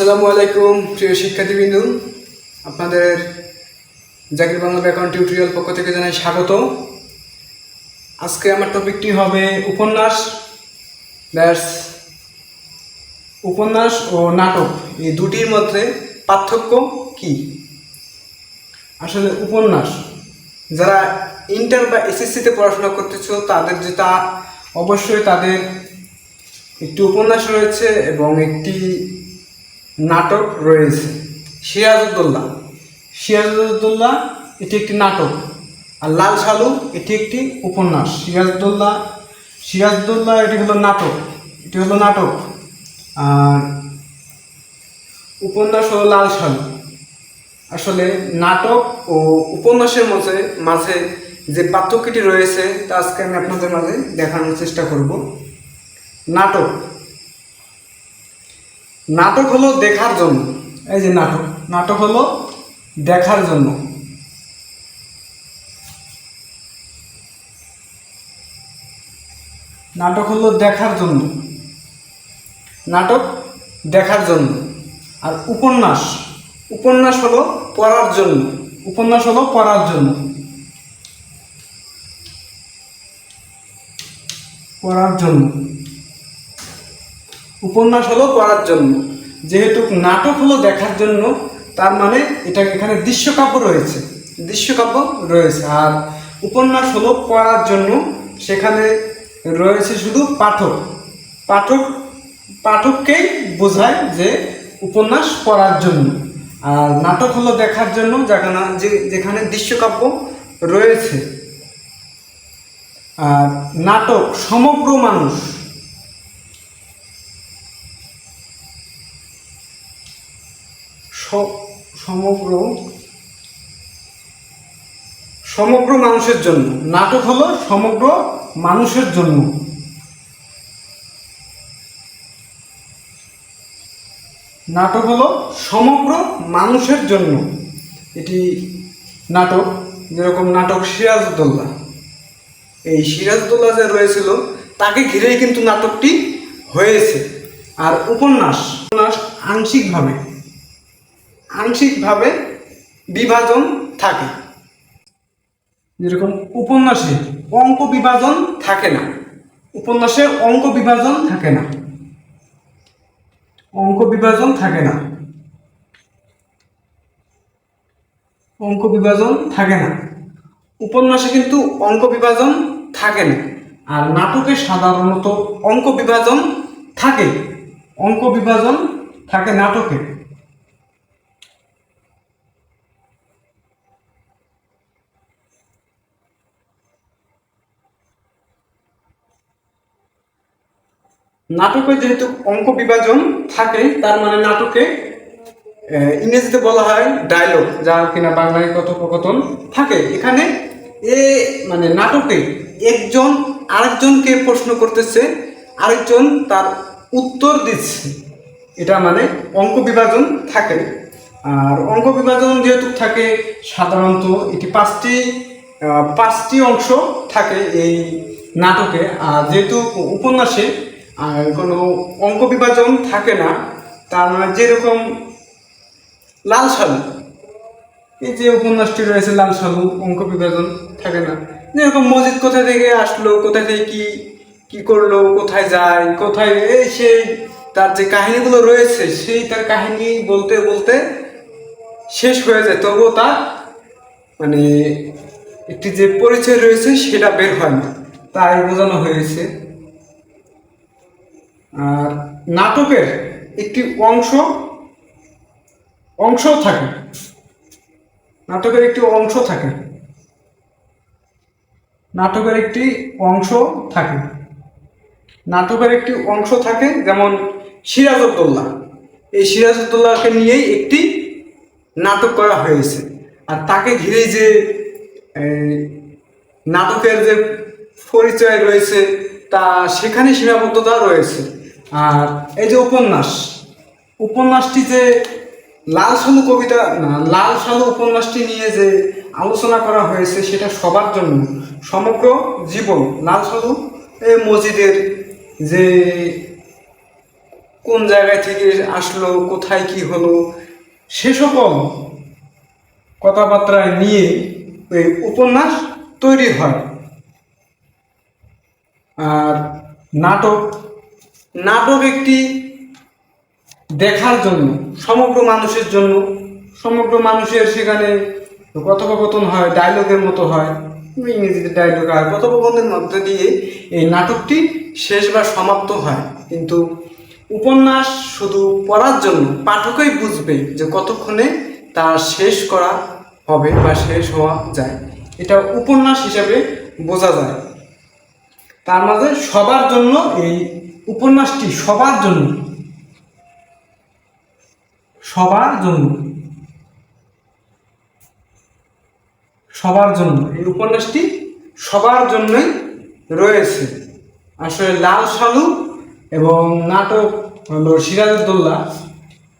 আসসালামু আলাইকুম, প্রিয় শিক্ষার্থীবৃন্দ। আপনাদের জাকির বাংলা ব্যাকরণ টিউটোরিয়াল পক্ষ থেকে জানাই স্বাগত। আজকে আমার টপিকটি হবে উপন্যাস দ্যাটস উপন্যাস ও নাটক। এই দুটির মধ্যে পার্থক্য কি? আসলে উপন্যাস, যারা ইন্টার বা এসএসসিতে পড়াশোনা করতেছ, তাদের যেটা অবশ্যই তাদের একটি উপন্যাস রয়েছে এবং একটি নাটক রয়েছে। সিরাজউদ্দৌলা। সিরাজউদ্দৌলা এটি একটি নাটক আর লাল সালু এটি একটি উপন্যাস। সিরাজউদ্দৌলা সিরাজউদ্দৌলা এটি হলো নাটক, এটি হলো নাটক। আর উপন্যাস হলো লাল সালু আসলে নাটক ও উপন্যাসের মাঝে মাঝে যে পার্থক্যটি রয়েছে, তা আজকে আমি আপনাদের মাঝে দেখানোর চেষ্টা করব। নাটক নাটক হলো দেখার জন্য। এই যে নাটক নাটক হলো দেখার জন্য। নাটক হলো দেখার জন্য। নাটক দেখার জন্য। আর উপন্যাস উপন্যাস হলো পড়ার জন্য। উপন্যাস হলো পড়ার জন্য। পড়ার জন্য। উপন্যাস হলো পড়ার জন্য। যেহেতু নাটক হলো দেখার জন্য, তার মানে এটা এখানে দৃশ্যকাব্য রয়েছে। দৃশ্যকাব্য রয়েছে। আর উপন্যাস হলো পড়ার জন্য, সেখানে রয়েছে শুধু পাঠক। পাঠক, পাঠককেই বোঝায় যে উপন্যাস পড়ার জন্য। আর নাটক হলো দেখার জন্য, যেখানে, যে, যেখানে দৃশ্যকাব্য রয়েছে। আর নাটক, সমগ্র মানুষ সমগ্র সমগ্র মানুষের জন্য। নাটক হলো সমগ্র মানুষের জন্য। নাটক হলো সমগ্র মানুষের জন্য। এটি নাটক, যেরকম নাটক সিরাজউদ্দৌলা। এই সিরাজউদ্দৌলা যে রয়েছিল, তাকে ঘিরেই কিন্তু নাটকটি হয়েছে। আর উপন্যাস উপন্যাস আংশিকভাবে আংশিকভাবে বিভাজন থাকে। যেরকম উপন্যাসে অঙ্ক বিভাজন থাকে না, উপন্যাসে অঙ্ক বিভাজন থাকে না। অঙ্ক বিভাজন থাকে না। অঙ্ক বিভাজন থাকে না। উপন্যাসে কিন্তু অঙ্ক বিভাজন থাকে না। আর নাটকে সাধারণত অঙ্ক বিভাজন থাকে। অঙ্ক বিভাজন থাকে নাটকে। নাটকে যেহেতু অঙ্ক বিভাজন থাকে, তার মানে নাটকে ইংরেজিতে বলা হয় ডায়লগ যা কিনা বাংলায় কথোপকথন থাকে। এখানে এ মানে নাটকে একজন আরেকজনকে প্রশ্ন করতেছে, আরেকজন তার উত্তর দিচ্ছে। এটা মানে অঙ্ক বিভাজন থাকে। আর অঙ্ক বিভাজন যেহেতু থাকে, সাধারণত এটি পাঁচটি পাঁচটি অংশ থাকে এই নাটকে। আর যেহেতু উপন্যাসে আর কোনো অঙ্ক বিভাজন থাকে না, তার মানে যেরকম লাল সালু এই যে উপন্যাসটি রয়েছে লাল সালু অঙ্ক বিভাজন থাকে না। যেরকম মসজিদ কোথা থেকে আসলো, কোথায় থেকে কি কি করল, কোথায় যায়, কোথায়, এই সেই তার যে কাহিনীগুলো রয়েছে, সেই তার কাহিনী বলতে বলতে শেষ হয়ে যায়। তবুও তার মানে একটি যে পরিচয় রয়েছে, সেটা বের হয় না তাই বোঝানো হয়েছে। নাটকের একটি অংশ অংশ থাকে। নাটকের একটি অংশ থাকে। নাটকের একটি অংশ থাকে। নাটকের একটি অংশ থাকে যেমন সিরাজউদ্দৌলা। এই সিরাজউদ্দৌলাকে নিয়েই একটি নাটক করা হয়েছে। আর তাকে ঘিরেই যে নাটকের যে পরিচয় রয়েছে, তা সেখানে সীমাবদ্ধতা রয়েছে। আর এই যে উপন্যাস, উপন্যাসটি যে লাল সালু কবিতা লাল সালু উপন্যাসটি নিয়ে যে আলোচনা করা হয়েছে, সেটা সবার জন্য সমগ্র জীবন লাল সালু এই মসজিদের যে কোন জায়গায় থেকে আসলো, কোথায় কি হলো, সে সকল কথাবার্তা নিয়ে এই উপন্যাস তৈরি হয়। আর নাটক নাটক একটি দেখার জন্য, সমগ্র মানুষের জন্য, সমগ্র মানুষের সেখানে কথোপকথন হয় ডায়লগের মতো হয়, ইংরেজিতে ডায়লগ আর কথোপকথনের মধ্যে দিয়ে এই নাটকটি শেষ বা সমাপ্ত হয়। কিন্তু উপন্যাস শুধু পড়ার জন্য পাঠকই বুঝবে যে কতক্ষণে তা শেষ করা হবে বা শেষ হওয়া যায়। এটা উপন্যাস হিসাবে বোঝা যায়। তার মাঝে সবার জন্য এই উপন্যাসটি সবার জন্য। সবার জন্য। সবার জন্য। এই উপন্যাসটি সবার জন্যই রয়েছে। আসলে লাল সালু এবং নাটক হলো সিরাজউদ্দৌলা।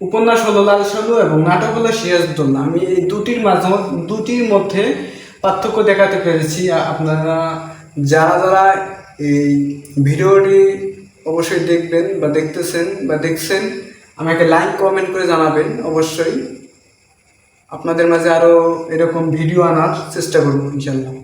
উপন্যাস হলো লাল সালু এবং নাটক হলো সিরাজউদ্দৌলা। আমি এই দুটির মাঝে দুটির মধ্যে পার্থক্য দেখাতে পেরেছি। আপনারা যারা যারা এই ভিডিওটি অবশ্যই দেখবেন বা দেখতেছেন বা দেখছেন, আমাকে লাইক কমেন্ট করে জানাবেন, অবশ্যই। আপনাদের মাঝে আরও এরকম ভিডিও আনার চেষ্টা করব, ইনশাল্লাহ।